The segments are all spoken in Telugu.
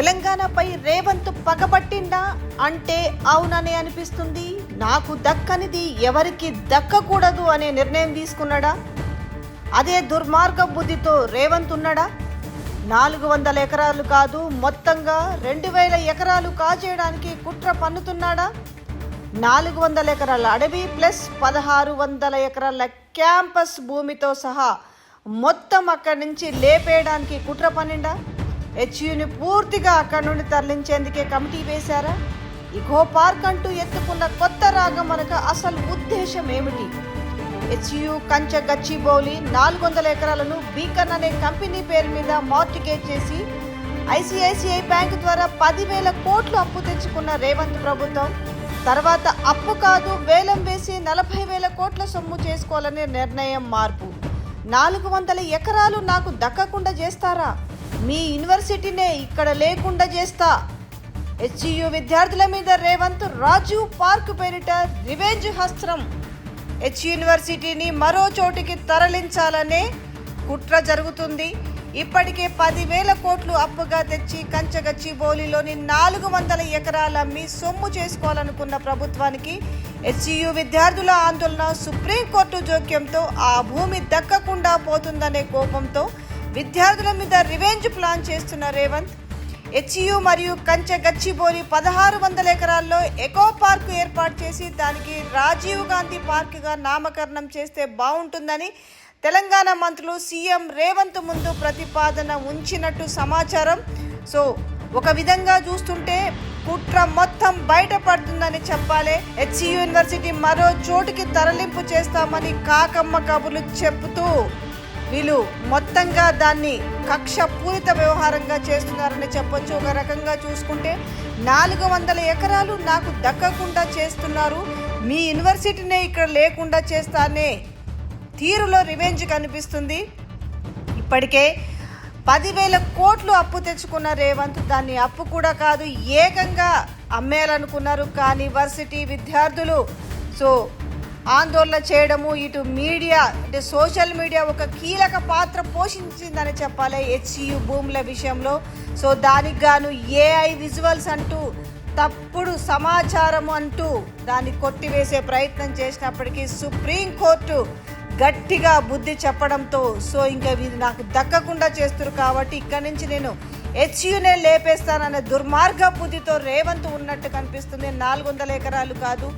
తెలంగాణపై రేవంత్ పగబట్టిందా అంటే అవుననే అనిపిస్తుంది. నాకు దక్కనిది ఎవరికి దక్కకూడదు అనే నిర్ణయం తీసుకున్నాడా? అదే దుర్మార్గ బుద్ధితో రేవంత్ ఉన్నాడా? నాలుగు వందల ఎకరాలు కాదు మొత్తంగా రెండు వేల ఎకరాలు కాజేయడానికి కుట్ర పన్నుతున్నాడా? నాలుగు వందల ఎకరాల అడవి ప్లస్ పదహారు వందల ఎకరాల క్యాంపస్ భూమితో సహా మొత్తం అక్కడి నుంచి లేపేయడానికి కుట్ర పన్నిండా? హెచ్యుని పూర్తిగా అక్కడి నుండి తరలించేందుకే కమిటీ వేశారా? ఇగో పార్క్ అంటూ ఎత్తుకున్న కొత్త రాగం మనకు అసలు ఉద్దేశం ఏమిటి? హెచ్యు గచ్చి గచ్చిబౌలి నాలుగు వందల ఎకరాలను బీకన్ అనే కంపెనీ పేరు మీద మార్టిగేజ్ చేసి ఐసిఐసిఐ బ్యాంక్ ద్వారా పదివేల కోట్లు అప్పు తెచ్చుకున్న రేవంత్ ప్రభుత్వం తర్వాత అప్పు కాదు వేలం వేసి నలభై వేల కోట్ల సొమ్ము చేసుకోవాలనే నిర్ణయం మార్పు. నాలుగు వందల ఎకరాలు నాకు దక్కకుండా చేస్తారా? మీ యూనివర్సిటీనే ఇక్కడ లేకుండా చేస్తా. హెచ్యు విద్యార్థుల మీద రేవంత్ రాజీవ్ పార్క్ పేరిట రివెంజ్ హస్త్రం. హెచ్ యూనివర్సిటీని మరో చోటికి తరలించాలనే కుట్ర జరుగుతుంది. ఇప్పటికే పదివేల కోట్లు అప్పుగా తెచ్చి కంచగచ్చి బోలిలోని నాలుగు వందల ఎకరాల అమ్మి సొమ్ము చేసుకోవాలనుకున్న ప్రభుత్వానికి హెచ్యు విద్యార్థుల ఆందోళన సుప్రీంకోర్టు జోక్యంతో ఆ భూమి దక్కకుండా పోతుందనే కోపంతో విద్యార్థుల మీద రివెంజ్ ప్లాన్ చేస్తున్న రేవంత్ హెచ్యు మరియు కంచె గచ్చిబోలి పదహారు వందల ఎకరాల్లో ఎకో పార్క్ ఏర్పాటు చేసి దానికి రాజీవ్ గాంధీ పార్క్గా నామకరణం చేస్తే బాగుంటుందని తెలంగాణ మంత్రులు సీఎం రేవంత్ ముందు ప్రతిపాదన ఉంచినట్టు సమాచారం. సో ఒక విధంగా చూస్తుంటే కుట్ర మొత్తం బయటపడుతుందని చెప్పాలి. హెచ్యు యూనివర్సిటీ మరో చోటుకి తరలింపు చేస్తామని కాకమ్మ కబుర్లు చెబుతూ వీళ్ళు మొత్తంగా దాన్ని కక్ష పూరిత వ్యవహారంగా చేస్తున్నారని చెప్పొచ్చు. ఒక రకంగా చూసుకుంటే నాలుగు వందల ఎకరాలు నాకు దక్కకుండా చేస్తున్నారు. మీ యూనివర్సిటీనే ఇక్కడ లేకుండా చేస్తానే తీరులో రివెంజ్ కనిపిస్తుంది. ఇప్పటికే పదివేల కోట్లు అప్పు తెచ్చుకున్న రేవంత్ దాన్ని అప్పు కూడా కాదు ఏకంగా అమ్మేయాలనుకున్నారు. కానీ వర్సిటీ విద్యార్థులు సో ఆందోళన చేయడము ఇటు మీడియా అంటే సోషల్ మీడియా ఒక కీలక పాత్ర పోషించిందని చెప్పాలి హెచ్యు భూముల విషయంలో. సో దానికి గాను ఏఐ విజువల్స్ అంటూ తప్పుడు సమాచారం అంటూ దాన్ని కొట్టివేసే ప్రయత్నం చేసినప్పటికీ సుప్రీంకోర్టు గట్టిగా బుద్ధి చెప్పడంతో సో ఇంకా ఇది నాకు దక్కకుండా చేస్తురు కాబట్టి ఇక్కడి నుంచి నేను హెచ్యునే లేపేస్తాననే దుర్మార్గ బుద్ధితో రేవంత్ ఉన్నట్టు కనిపిస్తుంది. నాలుగు వందల ఎకరాలు కాదు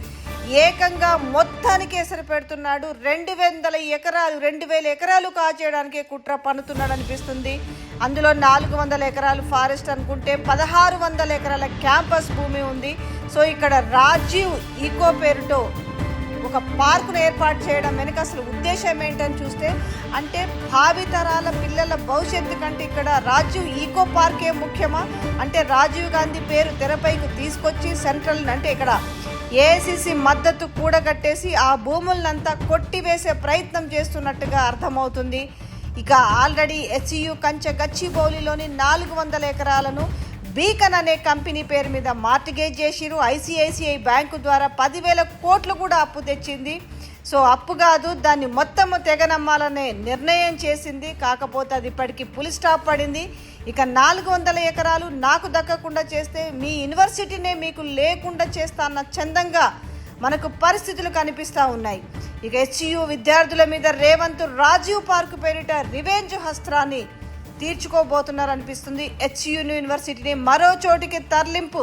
ఏకంగా మొత్తానికి ఎసరు పెడుతున్నాడు. రెండు వందల ఎకరాలు రెండు వేల ఎకరాలు కాచేయడానికి కుట్ర పన్నుతున్నాడు అనిపిస్తుంది అందులో నాలుగు వందల ఎకరాలు ఫారెస్ట్ అనుకుంటే పదహారు వందల ఎకరాల క్యాంపస్ భూమి ఉంది. సో ఇక్కడ రాజీవ్ ఈకో పేరుతో ఒక పార్కును ఏర్పాటు చేయడం వెనుక అసలు ఉద్దేశం ఏంటని చూస్తే అంటే భావితరాల పిల్లల భవిష్యత్తు కంటే ఇక్కడ రాజీవ్ ఈకో పార్కే ముఖ్యమా? అంటే రాజీవ్ గాంధీ పేరు తెరపైకి తీసుకొచ్చి సెంట్రల్ అంటే ఇక్కడ ఏసీసీ మద్దతు కూడగట్టేసి ఆ భూములనంతా కొట్టివేసే ప్రయత్నం చేస్తున్నట్టుగా అర్థమవుతుంది. ఇక ఆల్రెడీ హెచ్యు కంచె గచ్చిబౌలిలోని నాలుగు వందల ఎకరాలను బీకన్ అనే కంపెనీ పేరు మీద మార్టిగేజ్ చేసిరు ఐసిఐసిఐ బ్యాంకు ద్వారా పదివేల కోట్లు కూడా అప్పు తెచ్చింది. సో అప్పు కాదు దాన్ని మొత్తము తెగనమ్మాలనే నిర్ణయం చేసింది. కాకపోతే అది ఇప్పటికి పులి స్టాప్ పడింది. ఇక నాలుగు వందల ఎకరాలు నాకు దక్కకుండా చేస్తే మీ యూనివర్సిటీనే మీకు లేకుండా చేస్తా అన్న చందంగా మనకు పరిస్థితులు కనిపిస్తూ ఉన్నాయి. ఇక హెచ్యు విద్యార్థుల మీద రేవంత్ రాజీవ్ పార్క్ పేరిట రివెంజ్ హస్త్రాన్ని తీర్చుకోబోతున్నారు అనిపిస్తుంది హెచ్యు యూనివర్సిటీని మరో చోటికి తరలింపు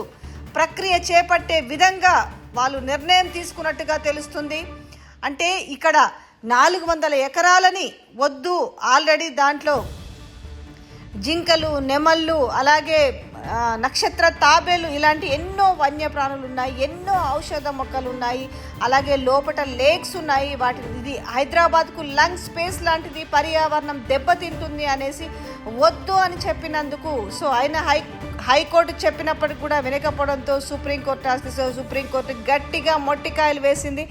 ప్రక్రియ చేపట్టే విధంగా వాళ్ళు నిర్ణయం తీసుకున్నట్టుగా తెలుస్తుంది. అంటే ఇక్కడ నాలుగు వందల ఎకరాలని వద్దు ఆల్రెడీ దాంట్లో జింకలు నెమళ్ళు అలాగే నక్షత్ర తాబేలు ఇలాంటి ఎన్నో వన్యప్రాణులు ఉన్నాయి ఎన్నో ఔషధ మొక్కలు ఉన్నాయి అలాగే లోపట లేక్స్ ఉన్నాయి. వాటి ఇది హైదరాబాద్కు లంగ్ స్పేస్ లాంటిది పర్యావరణం దెబ్బతింటుంది అనేసి వద్దు అని చెప్పినందుకు సో ఆయన హై హైకోర్టు చెప్పినప్పటికి కూడా వినకపోవడంతో సుప్రీంకోర్టు ఆశిస్తూ సుప్రీంకోర్టు గట్టిగా మొట్టికాయలు వేసింది.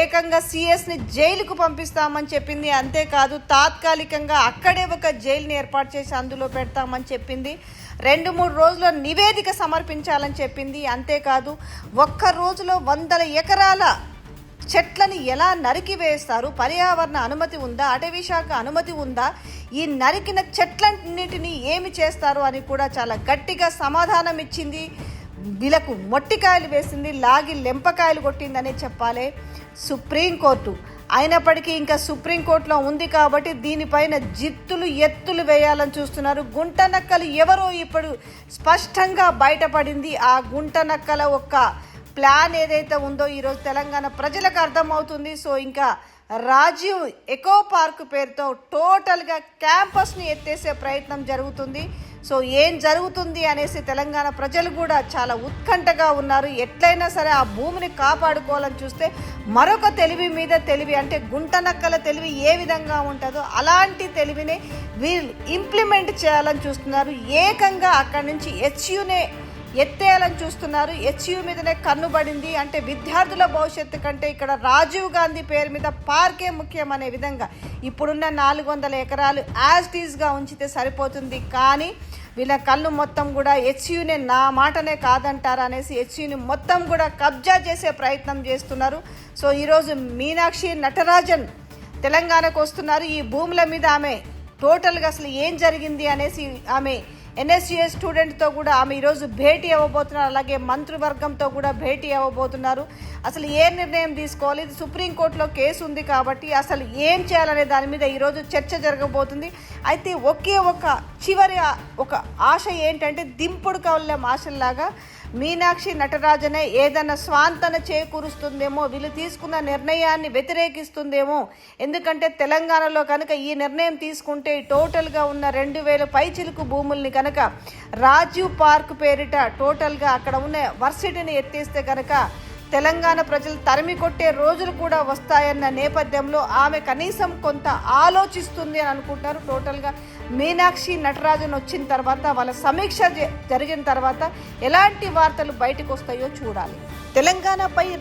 ఏకంగా సిఎస్ని జైలుకు పంపిస్తామని చెప్పింది. అంతేకాదు తాత్కాలికంగా అక్కడే ఒక జైలుని ఏర్పాటు చేసి అందులో పెడతామని చెప్పింది. రెండు మూడు రోజుల్లో నివేదిక సమర్పించాలని చెప్పింది. అంతేకాదు ఒక్క రోజులో వందల ఎకరాల చెట్లని ఎలా నరికి వేస్తారు? పర్యావరణ అనుమతి ఉందా? అటవీ శాఖ అనుమతి ఉందా? ఈ నరికిన చెట్లన్నిటిని ఏమి చేస్తారు అని కూడా చాలా గట్టిగా సమాధానం ఇచ్చింది. వీళ్ళకు మొట్టికాయలు వేసింది లాగి లెంపకాయలు కొట్టిందనే చెప్పాలి సుప్రీంకోర్టు అయినప్పటికీ ఇంకా సుప్రీంకోర్టులో ఉంది కాబట్టి దీనిపైన జిత్తులు ఎత్తులు వేయాలని చూస్తున్నారు. గుంట నక్కలు ఎవరో ఇప్పుడు స్పష్టంగా బయటపడింది. ఆ గుంట నక్కల ఒక్క ప్లాన్ ఏదైతే ఉందో ఈరోజు తెలంగాణ ప్రజలకు అర్థమవుతుంది. సో ఇంకా రాజీవ్ ఎకో పార్క్ పేరుతో టోటల్గా క్యాంపస్ని ఎత్తేసే ప్రయత్నం జరుగుతుంది. సో ఏం జరుగుతుంది అనేసి తెలంగాణ ప్రజలు కూడా చాలా ఉత్కంఠగా ఉన్నారు. ఎట్లయినా సరే ఆ భూమిని కాపాడుకోవాలని చూస్తే మరొక తెలివి మీద తెలివి అంటే గుంటనక్కల తెలివి ఏ విధంగా ఉంటుందో అలాంటి తెలివిని వీళ్ళు ఇంప్లిమెంట్ చేయాలని చూస్తున్నారు. ఏకంగా అక్కడి నుంచి హెచ్యునే ఎత్తేయాలని చూస్తున్నారు. హెచ్యు మీదనే కన్నుబడింది అంటే విద్యార్థుల భవిష్యత్తు కంటే ఇక్కడ రాజీవ్ గాంధీ పేరు మీద పార్కే ముఖ్యం అనే విధంగా ఇప్పుడున్న నాలుగు వందల ఎకరాలు యాజ్ టీజ్గా ఉంచితే సరిపోతుంది. కానీ వీళ్ళ కళ్ళు మొత్తం కూడా హెచ్యునే నా మాటనే కాదంటారు అనేసి హెచ్యుని మొత్తం కూడా కబ్జా చేసే ప్రయత్నం చేస్తున్నారు. సో ఈరోజు మీనాక్షి నటరాజన్ తెలంగాణకు వస్తున్నారు. ఈ భూముల మీద ఆమె టోటల్గా అసలు ఏం జరిగింది అనేసి ఆమె ఎన్ఎస్యుఎస్ స్టూడెంట్తో కూడా ఆమె ఈరోజు భేటీ అవ్వబోతున్నారు. అలాగే మంత్రివర్గంతో కూడా భేటీ అవ్వబోతున్నారు. అసలు ఏ నిర్ణయం తీసుకోవాలి? ఇది సుప్రీంకోర్టులో కేసు ఉంది కాబట్టి అసలు ఏం చేయాలనే దాని మీద ఈరోజు చర్చ జరగబోతుంది. అయితే ఒకే ఒక చివరి ఒక ఆశ ఏంటంటే దింపుడు కవలం ఆశల్లాగా మీనాక్షి నటరాజనే ఏదైనా స్వాంతన చేకూరుస్తుందేమో వీళ్ళు తీసుకున్న నిర్ణయాన్ని వ్యతిరేకిస్తుందేమో. ఎందుకంటే తెలంగాణలో కనుక ఈ నిర్ణయం తీసుకుంటే టోటల్గా ఉన్న రెండు వేల పైచిలుకు భూముల్ని కనుక రాజీవ్ పార్క్ పేరిట టోటల్గా అక్కడ ఉన్న వర్సిటీని ఎత్తేస్తే కనుక తెలంగాణ ప్రజలు తరిమి కొట్టే రోజులు కూడా వస్తాయన్న నేపథ్యంలో ఆమె కనీసం కొంత ఆలోచిస్తుంది అని అనుకుంటారు. టోటల్గా మీనాక్షి నటరాజన్ వచ్చిన తర్వాత వాళ్ళ సమీక్ష జ- జరిగిన తర్వాత ఎలాంటి వార్తలు బయటకు వస్తాయో చూడాలి. తెలంగాణపై